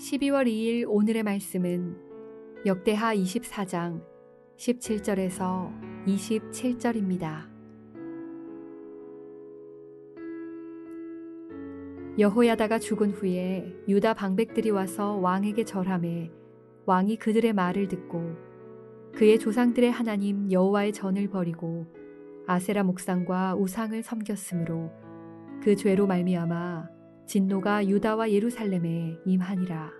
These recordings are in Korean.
12월 2일 오늘의 말씀은 역대하 24장 17절에서 27절입니다. 여호야다가 죽은 후에 유다 방백들이 와서 왕에게 절함해 왕이 그들의 말을 듣고 그의 조상들의 하나님 여호와의 전을 버리고 아세라 목상과 우상을 섬겼으므로 그 죄로 말미암아 진노가 유다와 예루살렘에 임하니라.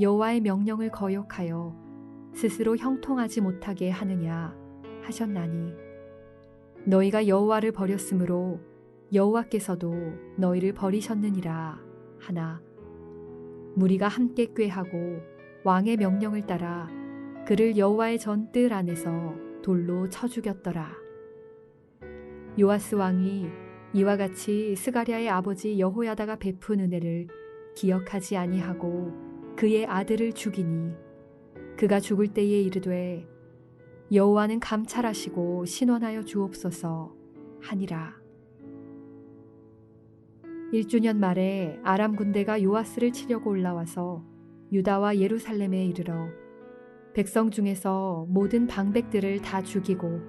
여호와의 명령을 거역하여 스스로 형통하지 못하게 하느냐 하셨나니 너희가 여호와를 버렸으므로 여호와께서도 너희를 버리셨느니라 하나 무리가 함께 꾀하고 왕의 명령을 따라 그를 여호와의 전뜰 안에서 돌로 쳐 죽였더라. 요아스 왕이 이와 같이 스가랴의 아버지 여호야다가 베푼 은혜를 기억하지 아니하고 그의 아들을 죽이니 그가 죽을 때에 이르되 여호와는 감찰하시고 신원하여 주옵소서 하니라. 1주년 말에 아람 군대가 요아스를 치려고 올라와서 유다와 예루살렘에 이르러 백성 중에서 모든 방백들을 다 죽이고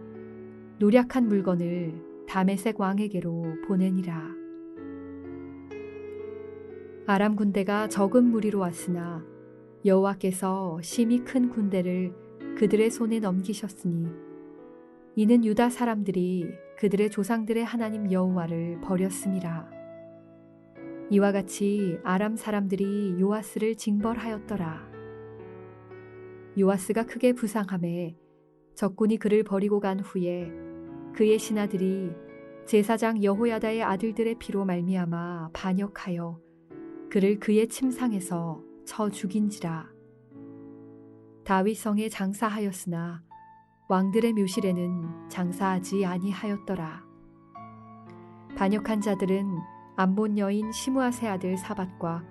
노략한 물건을 다메색 왕에게로 보내니라. 아람 군대가 적은 무리로 왔으나 여호와께서 심히 큰 군대를 그들의 손에 넘기셨으니 이는 유다 사람들이 그들의 조상들의 하나님 여호와를 버렸음이라. 이와 같이 아람 사람들이 요아스를 징벌하였더라. 요아스가 크게 부상함에 적군이 그를 버리고 간 후에 그의 신하들이 제사장 여호야다의 아들들의 피로 말미암아 반역하여 그를 그의 침상에서 쳐 죽인지라. 다윗성에 장사하였으나 왕들의 묘실에는 장사하지 아니하였더라. 반역한 자들은 암몬 여인 시므아세 아들 사밧과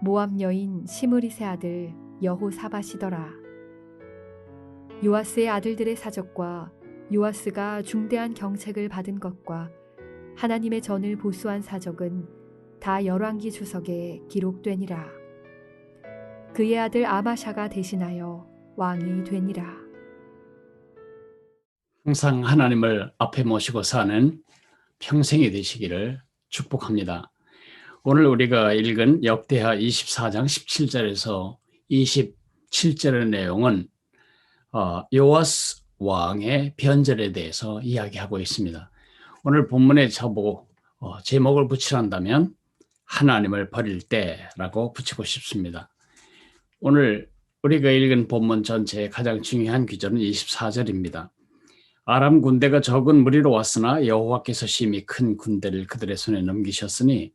모압 여인 시므리세 아들 여호사밧이더라. 요아스의 아들들의 사적과 요아스가 중대한 경책을 받은 것과 하나님의 전을 보수한 사적은 다 열왕기 주석에 기록되니라. 그의 아들 아마샤가 대신하여 왕이 되니라. 항상 하나님을 앞에 모시고 사는 평생이 되시기를 축복합니다. 오늘 우리가 읽은 역대하 24장 17절에서 27절의 내용은 어, 요아스 왕의 변절에 대해서 이야기하고 있습니다. 오늘 본문에 저보고 어, 제목을 붙이란다면 하나님을 버릴 때라고 붙이고 싶습니다. 오늘 우리가 읽은 본문 전체의 가장 중요한 귀절은 24절입니다. 아람 군대가 적은 무리로 왔으나 여호와께서 심히 큰 군대를 그들의 손에 넘기셨으니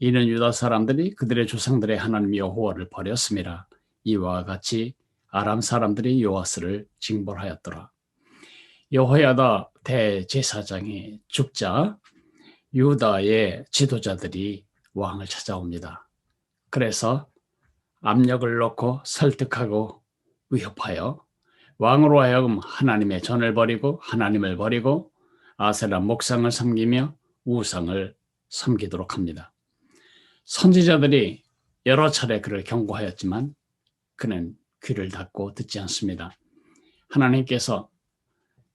이는 유다 사람들이 그들의 조상들의 하나님 여호와를 버렸음이라 이와 같이 아람 사람들이 요아스를 징벌하였더라. 여호야다 대제사장이 죽자 유다의 지도자들이 왕을 찾아옵니다. 그래서 압력을 넣고 설득하고 위협하여 왕으로 하여금 하나님의 전을 버리고 하나님을 버리고 아세라 목상을 섬기며 우상을 섬기도록 합니다. 선지자들이 여러 차례 그를 경고하였지만 그는 귀를 닫고 듣지 않습니다. 하나님께서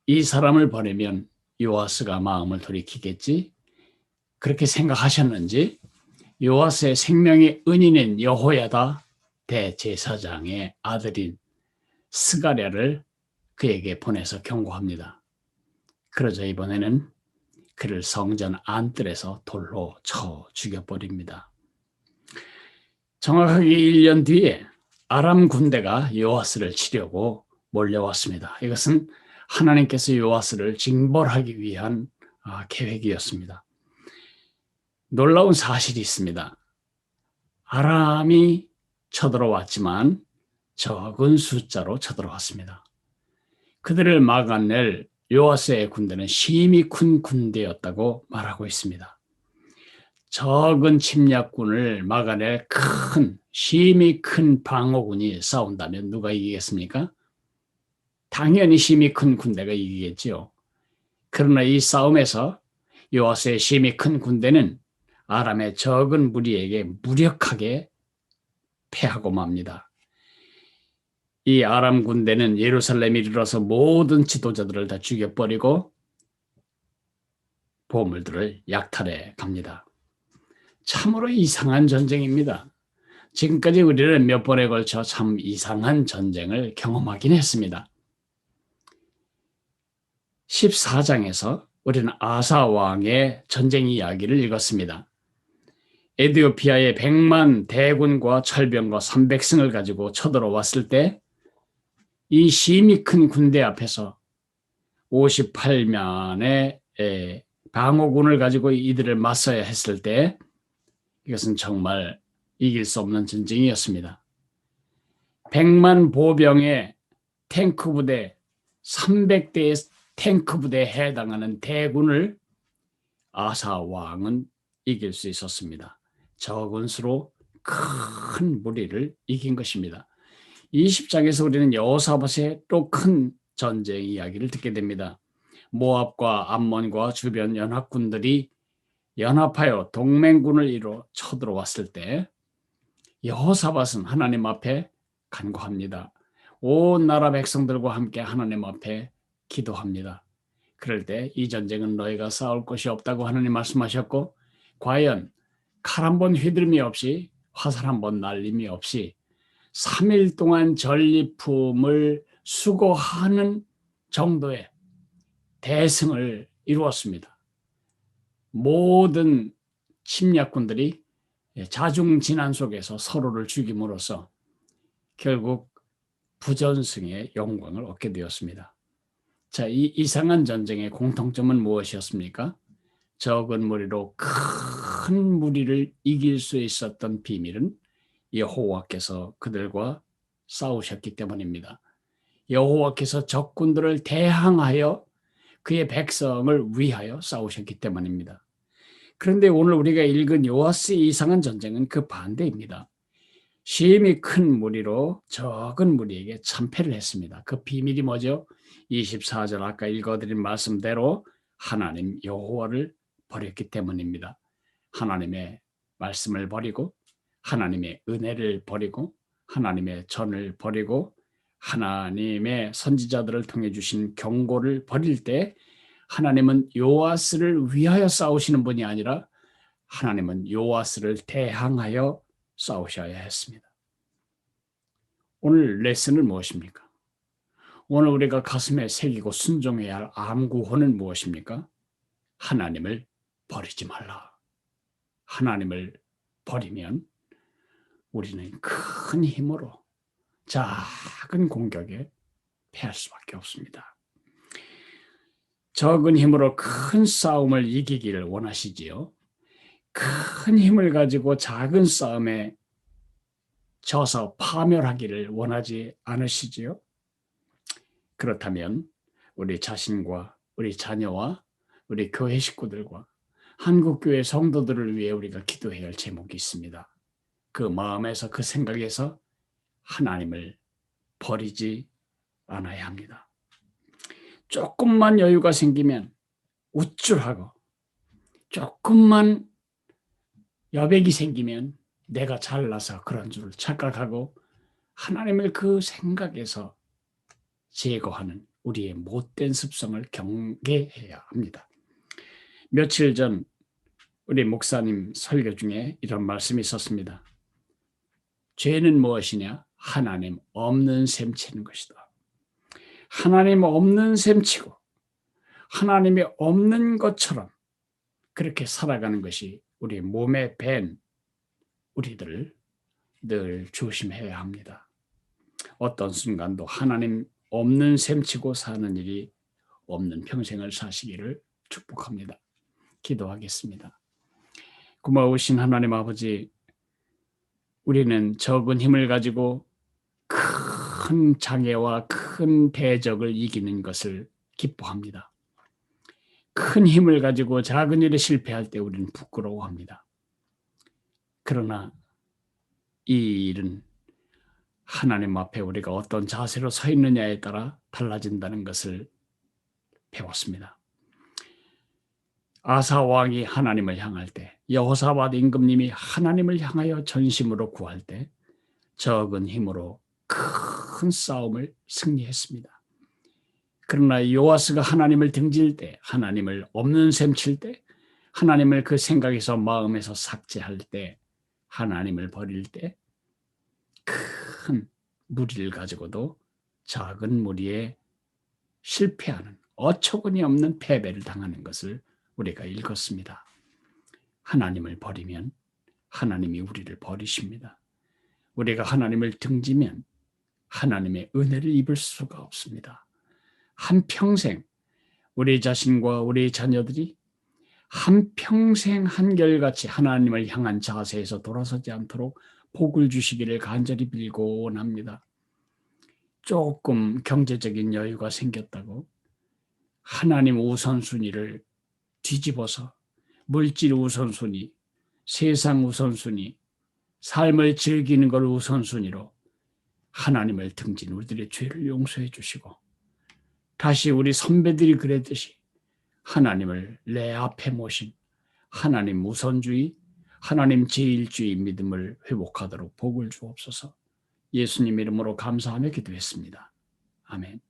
이 사람을 버리면 요아스가 마음을 돌이키겠지 그렇게 생각하셨는지 요아스의 생명의 은인인 여호야다 대제사장의 아들인 스가랴를 그에게 보내서 경고합니다. 그러자 이번에는 그를 성전 안뜰에서 돌로 쳐 죽여버립니다. 정확하게 1년 뒤에 아람 군대가 요아스를 치려고 몰려왔습니다. 이것은 하나님께서 요아스를 징벌하기 위한 아, 계획이었습니다. 놀라운 사실이 있습니다. 아람이 쳐들어왔지만 적은 숫자로 쳐들어왔습니다. 그들을 막아낼 요아스의 군대는 심히 큰 군대였다고 말하고 있습니다. 적은 침략군을 막아낼 큰, 심히 큰 방어군이 싸운다면 누가 이기겠습니까? 당연히 심히 큰 군대가 이기겠지요. 그러나 이 싸움에서 요아스의 심히 큰 군대는 아람의 적은 무리에게 무력하게 패하고 맙니다. 이 아람 군대는 예루살렘에 이르러서 모든 지도자들을 다 죽여버리고 보물들을 약탈해 갑니다. 참으로 이상한 전쟁입니다. 지금까지 우리는 몇 번에 걸쳐 참 이상한 전쟁을 경험하긴 했습니다. 14장에서 우리는 아사 왕의 전쟁 이야기를 읽었습니다. 에디오피아의 100만 대군과 철병과 300승을 가지고 쳐들어왔을 때 이 심히 큰 군대 앞에서 58만의 방어군을 가지고 이들을 맞서야 했을 때 이것은 정말 이길 수 없는 전쟁이었습니다. 100만 보병의 탱크 부대 300대의 탱크 부대에 해당하는 대군을 아사 왕은 이길 수 있었습니다. 적은 수로 큰 무리를 이긴 것입니다. 20장에서 우리는 여호사밧의 또 큰 전쟁 이야기를 듣게 됩니다. 모압과 암몬과 주변 연합군들이 연합하여 동맹군을 이루어 쳐들어왔을 때 여호사밧은 하나님 앞에 간구합니다. 온 나라 백성들과 함께 하나님 앞에 기도합니다. 그럴 때 이 전쟁은 너희가 싸울 것이 없다고 하나님 말씀하셨고 과연 칼 한 번 휘두름이 없이 화살 한 번 날림이 없이 3일 동안 전리품을 수거하는 정도의 대승을 이루었습니다. 모든 침략군들이 자중진환 속에서 서로를 죽임으로써 결국 부전승의 영광을 얻게 되었습니다. 자, 이 이상한 전쟁의 공통점은 무엇이었습니까? 적은 무리로 큰 무리를 이길 수 있었던 비밀은 여호와께서 그들과 싸우셨기 때문입니다. 여호와께서 적군들을 대항하여 그의 백성을 위하여 싸우셨기 때문입니다. 그런데 오늘 우리가 읽은 요아스의 이상한 전쟁은 그 반대입니다. 심히 큰 무리로 적은 무리에게 참패를 했습니다. 그 비밀이 뭐죠? 24절 아까 읽어드린 말씀대로 하나님 여호와를 버렸기 때문입니다. 하나님의 말씀을 버리고 하나님의 은혜를 버리고 하나님의 전을 버리고 하나님의 선지자들을 통해 주신 경고를 버릴 때 하나님은 요아스를 위하여 싸우시는 분이 아니라 하나님은 요아스를 대항하여 싸우셔야 했습니다. 오늘 레슨은 무엇입니까? 오늘 우리가 가슴에 새기고 순종해야 할 암구호는 무엇입니까? 하나님을 버리지 말라. 하나님을 버리면 우리는 큰 힘으로 작은 공격에 패할 수밖에 없습니다. 적은 힘으로 큰 싸움을 이기기를 원하시지요. 큰 힘을 가지고 작은 싸움에 져서 파멸하기를 원하지 않으시지요. 그렇다면 우리 자신과 우리 자녀와 우리 교회 식구들과 한국교회 성도들을 위해 우리가 기도해야 할 제목이 있습니다. 그 마음에서 그 생각에서 하나님을 버리지 않아야 합니다. 조금만 여유가 생기면 우쭐하고 조금만 여백이 생기면 내가 잘나서 그런 줄 착각하고 하나님을 그 생각에서 제거하는 우리의 못된 습성을 경계해야 합니다. 며칠 전 우리 목사님 설교 중에 이런 말씀이 있었습니다. 죄는 무엇이냐? 하나님 없는 셈 치는 것이다. 하나님 없는 셈 치고 하나님이 없는 것처럼 그렇게 살아가는 것이 우리 몸에 밴 우리들을 늘 조심해야 합니다. 어떤 순간도 하나님 없는 셈치고 사는 일이 없는 평생을 사시기를 축복합니다. 기도하겠습니다. 고마우신 하나님 아버지, 우리는 적은 힘을 가지고 큰 장애와 큰 대적을 이기는 것을 기뻐합니다. 큰 힘을 가지고 작은 일에 실패할 때 우리는 부끄러워합니다. 그러나 이 일은 하나님 앞에 우리가 어떤 자세로 서 있느냐에 따라 달라진다는 것을 배웠습니다. 아사 왕이 하나님을 향할 때, 여호사밧 임금님이 하나님을 향하여 전심으로 구할 때 적은 힘으로 큰 싸움을 승리했습니다. 그러나 요아스가 하나님을 등질 때, 하나님을 없는 셈 칠 때, 하나님을 그 생각에서 마음에서 삭제할 때, 하나님을 버릴 때, 큰 무리를 가지고도 작은 무리에 실패하는 어처구니 없는 패배를 당하는 것을 우리가 읽었습니다. 하나님을 버리면 하나님이 우리를 버리십니다. 우리가 하나님을 등지면 하나님의 은혜를 입을 수가 없습니다. 한평생 우리 자신과 우리 자녀들이 한평생 한결같이 하나님을 향한 자세에서 돌아서지 않도록 복을 주시기를 간절히 빌고 원합니다. 조금 경제적인 여유가 생겼다고 하나님 우선순위를 뒤집어서 물질 우선순위, 세상 우선순위, 삶을 즐기는 걸 우선순위로 하나님을 등진 우리들의 죄를 용서해 주시고 다시 우리 선배들이 그랬듯이 하나님을 내 앞에 모신 하나님 우선주의, 하나님 제일주의 믿음을 회복하도록 복을 주옵소서. 예수님 이름으로 감사하며 기도했습니다. 아멘.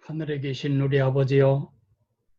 하늘에 계신 우리 아버지여,